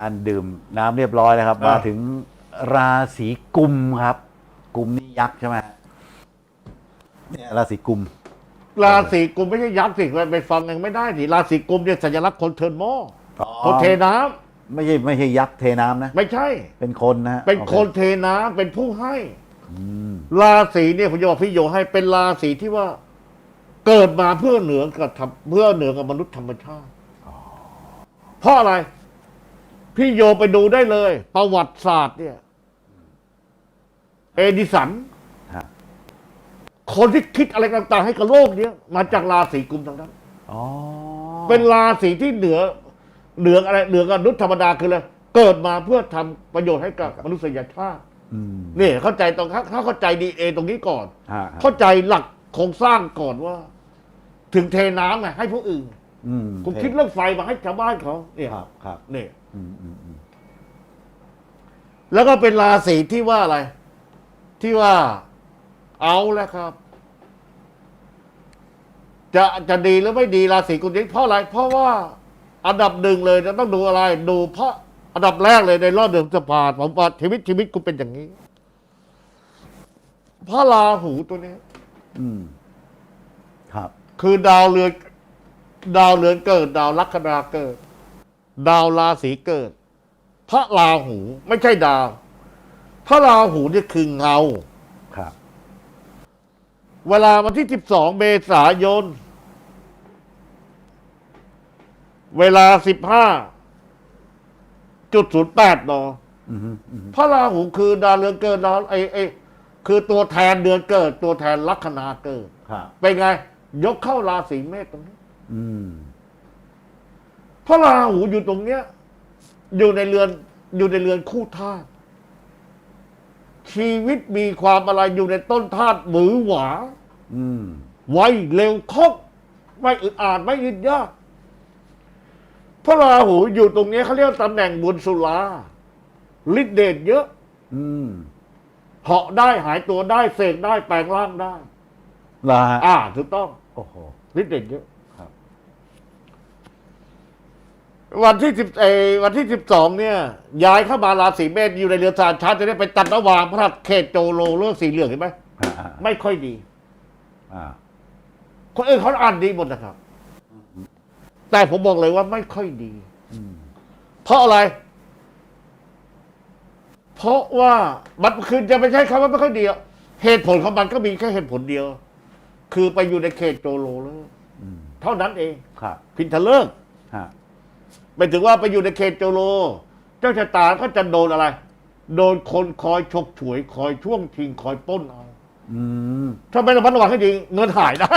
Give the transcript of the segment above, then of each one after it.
การดื่มน้ำเรียบร้อยแล้วครับ มาถึงราศีกุมครับ กุมนี่ยักษ์ใช่ไหมเนี่ยราศีกุม ราศีกุมไม่ใช่ยักษ์สิไปฟังยังไม่ได้สิราศีกุมเนี่ยสัญลักษณ์คนเทินหม้ออคนเทน้ำไม่ใช่ไม่ใช่ยักษ์เทน้ำนะ ไม่ใช่ เป็นคนนะฮะเป็นคนเทน้ำเป็นผู้ให้ราศีเนี่ยผมจะบอกพี่โยให้เป็นราศีที่ว่า เกิดมาเพื่อเหนือกับเพื่อเหนือกับมนุษย์ธรรมชาติเพราะอะไร พี่โยไปดูได้เลย ประวัติศาสตร์เนี่ย เอดิสันฮะ คนที่คิดอะไรต่าง ๆ ให้กับโลกเนี้ยมาจากราศีกุมทั้งนั้น อ๋อเป็นราศีที่เหนือ เหนืออะไรเหนือกับมนุษย์ธรรมดาคืออะไรเกิดมาเพื่อทำประโยชน์ให้กับมนุษยชาติอืมนี่เข้าใจตรงถ้าเข้าใจดีเอตรงนี้ก่อน ฮะเข้าใจหลักโครงสร้างก่อนว่า ถึงเทน้ำไงให้ผู้อื่น อืมคุณคิดเรื่องไฟมาให้ชาวบ้านเขาเนี่ยครับครับนี่อืมอืมอืมแล้วก็เป็นราศีที่ว่าอะไร ที่ว่าเอาแล้วครับ จะจะดีหรือไม่ดีราศีกุมนี้เพราะอะไร เพราะว่าอันดับหนึ่งเลยจะต้องดูอะไร ดูเพราะอันดับแรกเลยในรอบเดือนสภาผมว่าชีวิตชีวิตคุณเป็นอย่างนี้พระราหูตัวนี้ อืม ครับ คือดาวเรือนดาวเรือนเกิด ดาวลัคนาเกิด ดาวราศีเกิด พระราหูไม่ใช่ดาว พระราหูเนี่ยคือเงาครับ เวลาวันที่ 12 เมษายน เวลา 15 จุดศูนย์แปดนอืมฮึอืมฮึพระราหูคือดาวเรือนเกิดดาวไอไอคือตัวแทนเดือนเกิด ตัวแทนลัคนาเกิดครับเป็นไง ยกเข้าราศีเมษตรงนี้อืม พระราหูอยู่ตรงเนี้ย อยู่ในเรือนอยู่ในเรือนคู่ธาตุชีวิตมีความอะไรอยู่ในต้นธาตุหวือหวาอืม ไวเร็วคบไม่อึดอัดไม่ยึดยากพระราหูอยู่ตรงนี้เขาเรียกว่าตำแหน่งบุญสุราฤทธิเดชเยอะ อืมเหาะได้หายตัวได้เสกได้แปลงร่างได้ ลาฮะอ่าถูกต้องโอ้โห ฤทธิเดชเยอะ ครับ วันที่สิบเออวันที่สิบสองเนี่ยย้ายเข้ามาราศีเมษอยู่ในเรือนสารชาติจะได้ไปตัดระหว่างพระหัตถ์เขตโจโลเลือกสีเหลืองเห็นไหมฮะฮะไม่ค่อยดีอ่าคนอื่นเขาอ่านดีหมดนะครับ แต่ผมบอกเลยว่าไม่ค่อยดีอืมเพราะอะไร เพราะว่ามันคือจะไม่ใช่คำว่าไม่ค่อยดีอะเหตุผลของมันก็มีแค่เหตุผลเดียว คือไปอยู่ในเขตโจโลเลยอืมเท่านั้นเองครับพินทะเลิก ฮะไปถึงว่าไปอยู่ในเขตโจโล เจ้าชะตาก็จะโดนอะไร โดนคนคอยฉกฉวยคอยช่วงชิงคอยปล้นเอาอืมถ้าไม่ระมัดระวังให้ดีเงินหายได้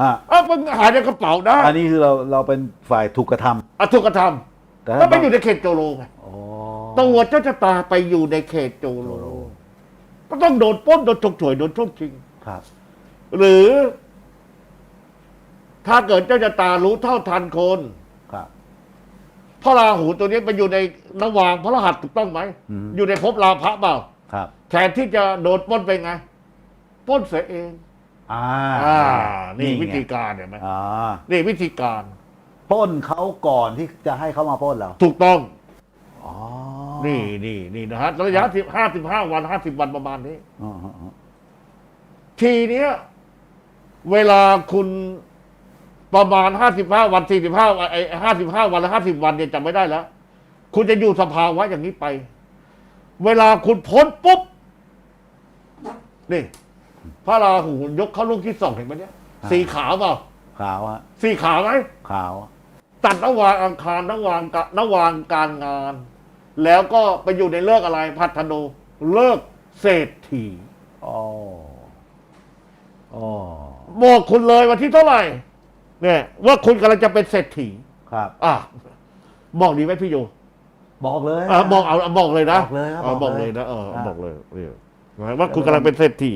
ฮะเอ้ามันหายในกระเป๋าได้อันนี้คือเราเราเป็นฝ่ายถูกกระทำอะถูกกระทแต่ำถ้าแล้วไปอยู่ในเขตโจโลไงอ๋อตัวเจ้าชะตาไปอยู่ในเขตโจโล ก็ต้องโดนปล้นโดนฉกฉวยโดนช่วงชิง ครับหรือ ถ้าเกิดเจ้าชะตารู้เท่าทันคนครับ พระราหูตัวนี้ไปอยู่ในระหว่างพระรหัสถูกต้องไหม อืม อยู่ในภพราพะเปล่าครับ แทนที่จะโดนปล้นไปไงปล้นเสียเอง อ่าอ่า นี่ไงวิธีการเห็นไหมอ่านี่วิธีการปล้นเขาก่อนที่จะให้เขามาปล้นเราถูกต้อง อ๋อนี่นี่นี่นะฮะระยะสิบห้าสิบห้าวันห้าสิบวันประมาณนี้ อ๋ออ๋ออ๋อทีเนี้ย เวลาคุณ ประมาณห้าสิบห้าวันสี่สิบห้าวันไอ้ห้าสิบห้าวันและห้าสิบวันเนี่ยจำไม่ได้แล้ว คุณจะอยู่สภาวะอย่างนี้ไป เวลาคุณพ้นปุ๊บ นี่ พระราหูยกเข้าลูกที่สองเห็นไหมเนี่ยสีขาวเปล่าขาวฮะสีขาวไหม ขาวตัดระหว่างอังคารระหว่างกะระหว่างการงาน แล้วก็ไปอยู่ในเลิกอะไร พัฒโนเลิกเศรษฐีอ๋ออ๋อบอกคุณเลยวันที่เท่าไหร่ เนี่ยว่าคุณกำลังจะเป็นเศรษฐีครับ อะบอกดีไหมพี่โยบอกเลยอะบอกเอาเอาบอกเลยนะบอกเลยครับาบบออกกเลเลยยนะเอออะบอกเลยเนี่ยว่าคุณกำลังเป็นเศรษฐี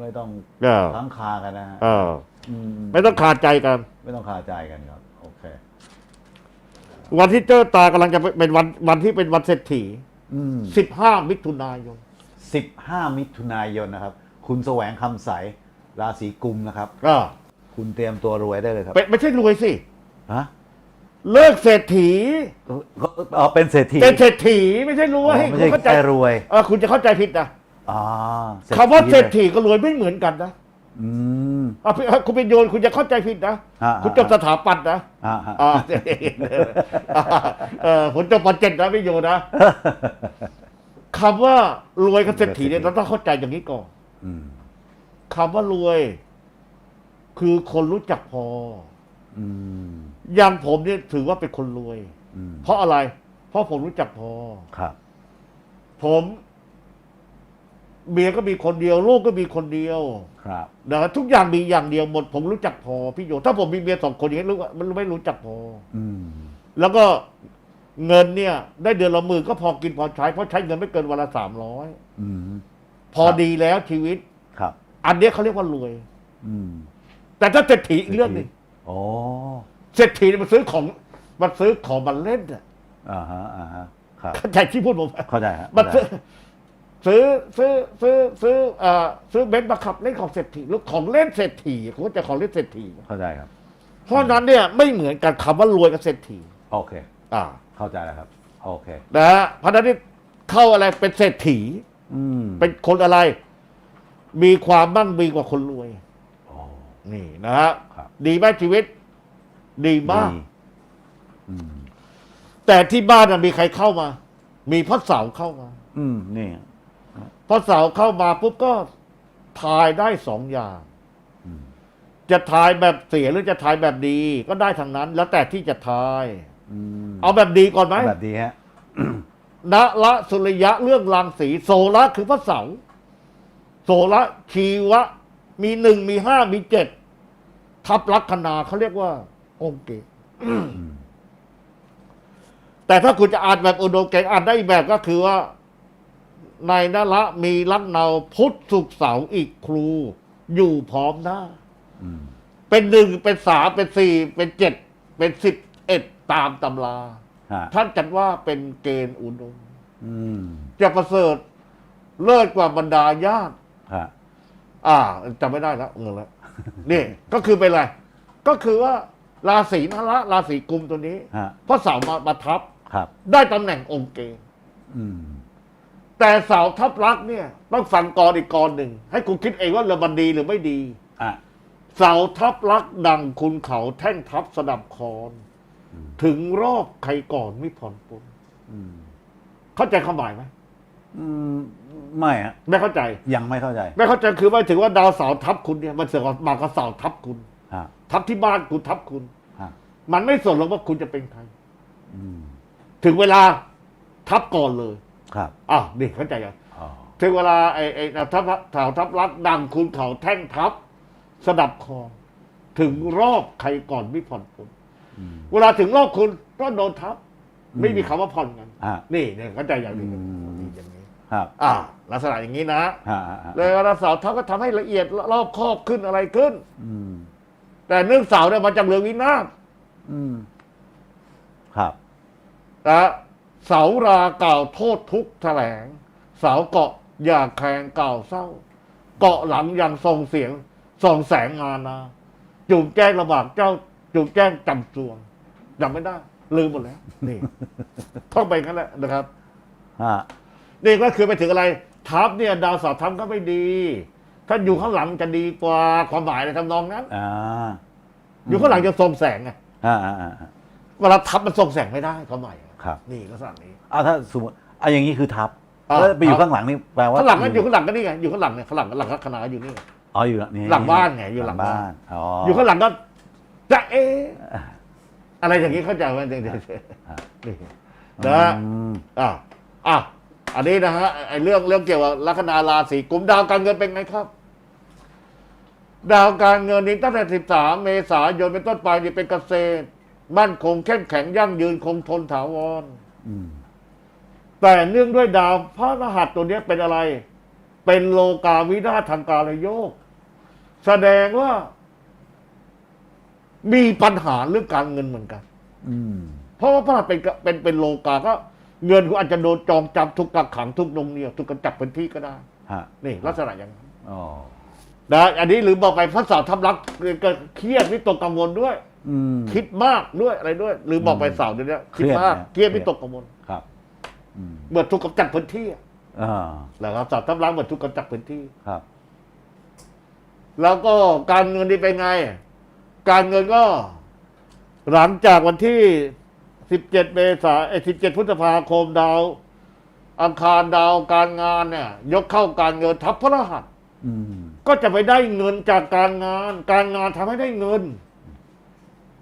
ไม่ต้องเออทั้งคากันนะฮะเออมไม่ต้องขาดใจกัน ไม่ต้องคาใจกันครับ โอเค วันที่เจ้าตากำลังจะเป็นวันวันที่เป็นวันเศรษฐีอืมสิบห้ามิถุนายน สิบห้ามิถุนายนนะครับ คุณแสวงคำใสราศีกุมนะครับอ่า คุณเตรียมตัวรวยได้เลยครับเป็นไม่ใช่รวยสิ ฮะเลิกเศรษฐี อ๋อเป็นเศรษฐีเป็นเศรษฐีไม่ใช่รอ๋วอยไม่คุณใช่เข้าใจแค่รวยเออคุณจะเข้าใจผิดนะอ๋อคำว่าเศรษลยฐีกับรวยไม่เหมือนกันนะอืม อะพี่คุณเป็นโยนคุณจะเข้าใจผิดนะอ่าคุณจบสถาปัตย์นะอ่าอ่าอ่าเออผมจบปเจ็ดนะพี่โยนะคำว่ารวยกับเศรษฐีเนี่ยเราต้องเข้าใจอย่างนี้ก่อน อืม คำว่ารวย คือคนรู้จักพออืมอย่างผมเนี่ยถือว่าเป็นคนรวย อืมเพราะอะไร เพราะผมรู้จักพอ ครับ ผมเมียก็มีคนเดียว ลูกก็มีคนเดียวครับ นะทุกอย่างมีอย่างเดียวหมด ผมรู้จักพอพี่โยถ้าผมมีเมียสองคนอย่างนี้รู้ว่ามันไม่รู้จักพอ อืมแล้วก็เงินเนี่ย ได้เดือนละหมื่นก็พอกินพอใช้ เพราะใช้เงินไม่เกินวันละสามร้อยอืมพอดีแล้วชีวิต ครับ อันเนี้ยเขาเรียกว่ารวย อืม แต่ถ้าเศรษฐีอีกเรื่องหนึ่งโอ้เศรษฐีเนี่ยมันซื้อของมันซื้อของมันเล่นอะอ่าฮะอ่าฮะครับเข้าใจที่พูดผมไหมเข้าใจฮะมันเข้าใจซื้อซื้อซื้อซื้อซื้อเอ่อซื้อเบนซ์มาขับเล่นของเศรษฐีหรือของเล่นเศรษฐีเขาจะของเล่นเศรษฐีเข้าใจครับ เพราะฉะนั้นเนี่ยไม่เหมือนกันคำว่ารวยกับเศรษฐีโอเค อ่า เข้าใจแล้วครับโอเคนะฮะเพราะฉะนั้นนี่เข้าอะไรเป็นเศรษฐีอืมเป็นคนอะไร มีความมั่งมีกว่าคนรวยโอ้ นี่นะฮะครับดีไหมชีวิต ดีมาก ดีอืม แต่ที่บ้านน่ะมีใครเข้ามา มีพ่อเสาเข้ามาอืม นี่พ่อเสาเข้ามาปุ๊บก็ทายได้สองอย่าง อืม จะทายแบบเสียหรือจะทายแบบดี ก็ได้ทางนั้น แล้วแต่ที่จะทาย อืมเอาแบบดีก่อนไหมแบบดีฮะณละสุริยะเรื่องรังสีโสระคือพระเสาร์โสระชีวะ มีหนึ่งมีห้ามีเจ็ดทับลัคนาเขาเรียกว่า องค์เกตอืมแต่ถ้าคุณจะอ่านแบบอุดมเกตอ่านได้อีกแบบก็คือว่าในนละมีลักเนาพุทธสุขเสาร์อีกครู อยู่พร้อมหน้าอืมเป็นหนึ่งเป็นสามเป็นสี่เป็นเจ็ดเป็นสิบเอ็ดตามตำราฮะท่านจัดว่าเป็นเกณฑ์อุดมอืมจะประเสริฐเลิศกว่าบรรดาญาติฮะ อ่าจำไม่ได้แล้วเงินแล้วนี่ก็คือเป็นอะไร ก็คือว่าราศีนละราศีกุมตัวนี้ฮะเพราะเสาร์มามาทับ ครับ ได้ตำแหน่งองค์เกณฑ์อืม แต่เสาทับลักษณ์เนี่ย ต้องฟังกรอีกกรหนึ่ง ให้คุณคิดเองว่าเรือมันดีหรือไม่ดี อะ เสาทับลักษณ์ดังคุณเขาแท่งทับสดับคอนอืม ถึงรอบใครก่อนไม่ผ่อนปลนอืม เข้าใจความหมายไหม อืม ไม่ฮะไม่เข้าใจ ยังไม่เข้าใจไม่เข้าใจคือหมายถึงว่าดาวเสาร์ทับคุณเนี่ยมันเสือกมากับเสาร์ทับคุณ ฮะทับที่บ้านคุณทับคุณ ฮะมันไม่สนหรอกว่าคุณจะเป็นใคร อืมถึงเวลาทับก่อนเลยครับอ้าวนี่เข้าใจยังอ๋อถึงเวลาไอ้ไอ้ทับแถวทับรักดังคุณเขาแท่งทับสดับคอถึงรอบใครก่อนไม่ผ่อนปลนอืม เวลาถึงรอบคุณก็โดนทับ ไม่มีคำว่าผ่อนกัน อะ นี่เนี่ยเข้าใจอย่างนี้อืมนี่อย่างนี้ ครับอ่าลักษณะอย่างนี้นะฮะฮะฮะเลยเวลาเสาร์ทับก็ทำให้ละเอียดรอบครอบขึ้นอะไรขึ้น อืมแต่เนื่องเสาร์เนี่ยมาจากเรืองวินาศอืมครับนะเสารากล่าวโทษทุกข์แถลง เสาเกาะอย่าแข่งกล่าวเศร้า เกาะหลังยังส่งเสียงส่องแสงงานนาจูบแจ้งระบากเจ้าจูบแจ้งจำจวงจำไม่ได้ ลืมหมดแล้วนี่ ท่องไปงั้นแหละนะครับ ฮะ นี่ก็คือไปถึงอะไร ทัพเนี่ยดาวเสาร์ทัพก็ไม่ดี ถ้าอยู่ข้างหลังจะดีกว่าความหมายในทำนองนั้น อ่าอยู่ข้างหลังจะส่งแสงไงอ่าอ่าอ่าอ่าเวลาทัพมันส่งแสงไม่ได้ความหมายครับนี่ก็สั่งนี้ เอาถ้าสมมติเอาอย่างนี้คือทับอ่า แล้วไปอยู่ข้างหลังนี่แปลว่าข้างหลังก็อยู่ข้างหลังก็นี่ไงอยู่ข้างหลังเนี่ยข้างหลังก็หลังคณะอยู่นี่ไง อ๋ออยู่นี่หลังบ้านไงอยู่หลังบ้าน อ๋อออยู่ข้างหลังก็จะเอะอะไรอย่างนี้เข้าใจไหมเด็กๆนี่นะอืมอะอะ อันนี้นะฮะไอ้เรื่องเรื่องเกี่ยวกับลัคนาราศีกุมดาวการเงินเป็นไงครับ ดาวการเงินนี้ตั้งแต่ 13 เมษายนเป็นต้นไปนี่เป็นเกษตร มั่นคงเข้มแข็งยั่งยืนคงทนถาวรอืมแต่เนื่องด้วยดาวพระรหัสตัวเนี้ยเป็นอะไร เป็นโลกาวินาศทางการโยก แสดงว่า มีปัญหาเรื่องการเงินเหมือนกันอืมเพราะว่าพระรหัสเป็นกะเป็นเป็นโลกาก็ เงินคุณอาจจะโดนจองจำทุกกักขังทุกนงเหนียวทุกกระจับเป็นที่ก็ได้ ฮะนี่ลักษณะอย่างนั้นอ๋อนะอันนี้หรือบอกไปพระสาวทับรักก็เครียดวิตกกังวลด้วย อืม คิดมากด้วยอะไรด้วย หรือบอกไปเสาร์เดี๋ยวนี้คิดมากเครียดนะเครียดไม่ตกกังวลครับ อืมเมื่อถูกกำจัดพื้นที่อะอ่านะครับสอบทับล้างเหมือนถูกกำจัดพื้นที่ ครับ แล้วก็การเงินนี่เป็นไง การเงินก็ หลังจากวันที่ 17 เมษายน17พฤษภาคมดาว อังคารดาวการงานเนี่ย ยกเข้าการเงินทับพระรหัสอืมก็จะไปได้เงินจากการงาน การงานทำให้ได้เงิน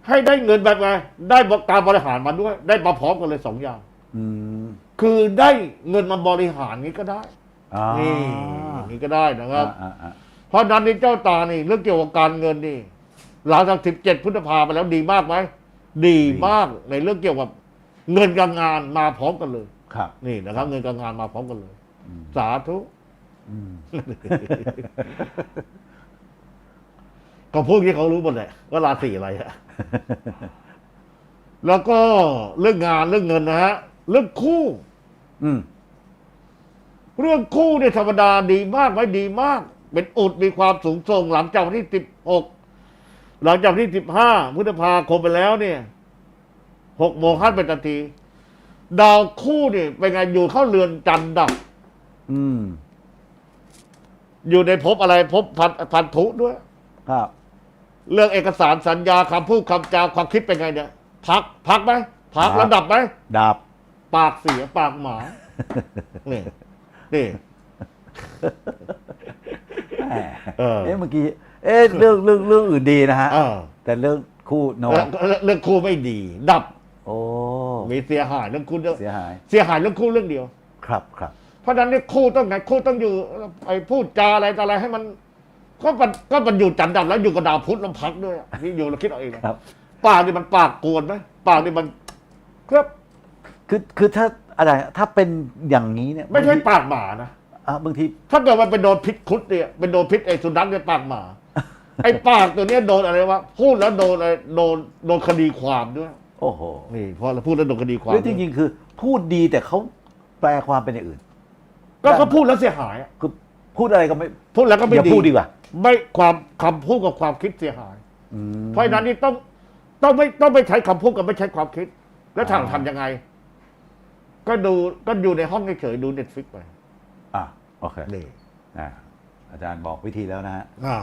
ให้ได้เงินแบบไงได้การบริหารมาด้วย ได้มาพร้อมกันเลยสองอย่าง อืมคือได้เงินมาบริหารนี้ก็ได้ อ่านี่นี่ก็ได้นะครับ อ่าอ่าเพราะฉะนั้นนี่เจ้าตานี่เรื่องเกี่ยวกับการเงินนี่หลังจากสิบเจ็ดพฤษภาไปแล้วดีมากไหม ดีมากในเรื่องเกี่ยวกับเงินกับงานมาพร้อมกันเลย ครับ นี่นะครับ เงินกับงานมาพร้อมกันเลย อืมสาธุ อืม ก็พวกนี้เขารู้หมดแหละว่าราศีอะไรอะ แล้วก็เรื่องงานเรื่องเงินนะฮะ เรื่องคู่ อืม เรื่องคู่เนี่ยธรรมดาดีมากไหมดีมาก เป็นอุดมีความสูงส่งหลังจากวันที่สิบหก หลังจากวันที่สิบห้าพฤษภาคมไปแล้วเนี่ยหกโมงห้าเป็นนาที ดาวคู่เนี่ยเป็นไงอยู่เข้าเรือนจันทร์ดับอืม อยู่ในภพอะไรภพพันพันธุด้วย ครับ เรื่องเอกสารสัญญาคำพูดคำจาความคิดเป็นไงเนี่ย พัก พักไหมพักพัก แล้วดับไหมดับ ปากเสียปากหมา นี่นี่ แหมเออ เอ๊ะเมื่อกี้ เอ๊ะเรื่องเรื่องเรื่องอื่นดีนะฮะเออ แต่เรื่องคู่โนเรื่องเรื่องคู่ไม่ดี ดับโอ้มีเสียหายเรื่องคู่เรื่องเสียหายเสียหายเรื่องคู่เรื่องเดียว ครับครับ เพราะฉะนั้นเนี่ยคู่ต้องไงคู่ต้องอยู่ไอ้พูดจาอะไรต่ออะไรให้มัน ก็มันก็มันอยู่จันทร์ดับแล้วอยู่กับดาวพุธลำพักด้วยอะนี่อยู่เราคิดเอาเองนะครับ ปากนี่มันปากกวนไหมปากนี่มันครับคือคือถ้าอะไรถ้าเป็นอย่างนี้เนี่ยไม่ใช่บางทีปากหมานะ อะบางที ถ้าเกิดมันเป็นโดนพิษคุดเนี่ยเป็นโดนพิษไอ้สุนัขเนี่ยปากหมา ไอ้ปากตัวเนี้ยโดนอะไรวะพูดแล้วโดนอะไรโดนโดนคดีความด้วยโอ้โหนี่พอเราพูดแล้วโดนคดีความหรือจริงๆคือ พูดดีแต่เขาแปลความเป็นอย่างอื่น ก็เขาพูดแล้วเสียหายอะคือพูดอะไรก็ไม่พูดแล้วก็ไม่อย่าดีพูดดีกว่าไม่ความคำพูดกับความคิดเสียหาย อืม เพราะฉะนั้นนี่ต้องต้องไม่ต้องไม่ใช้คำพูดกับไม่ใช้ความคิด แล้วทางอ่า ทำยังไง ก็ดูก็อยู่ในห้องเฉยๆดูเน็ตฟิกไปอะโอเคนี่ อะ อาจารย์บอกวิธีแล้วนะฮะ อ่า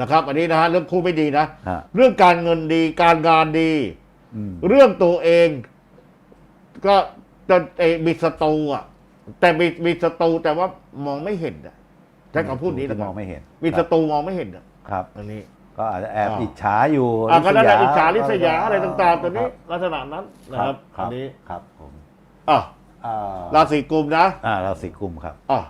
นะครับ อันนี้นะฮะเรื่องคู่ไม่ดีนะ ฮะ เรื่องการเงินดีการงานดี อืมเรื่องตัวเอง ก็จะเอ่อมีศัตรูอะ แต่มีมีศัตรูแต่ว่ามองไม่เห็นอะใช้คำพูดนี้ที่นะคมรัอบงไม่เห็นมีศัตรูมองไม่เห็นอะครับ อันนี้ ก็อาจจะแอบอ่า อิจฉาอยู่อะก็นั่นแหละอิจฉาริริษษยายาอะไรต่างๆ ตัวนี้ลักษณะนั้นนะครับครัอับนนี้ครับผมอะอ่าราศีกุมนะอ่าราศีกุมครับ อะ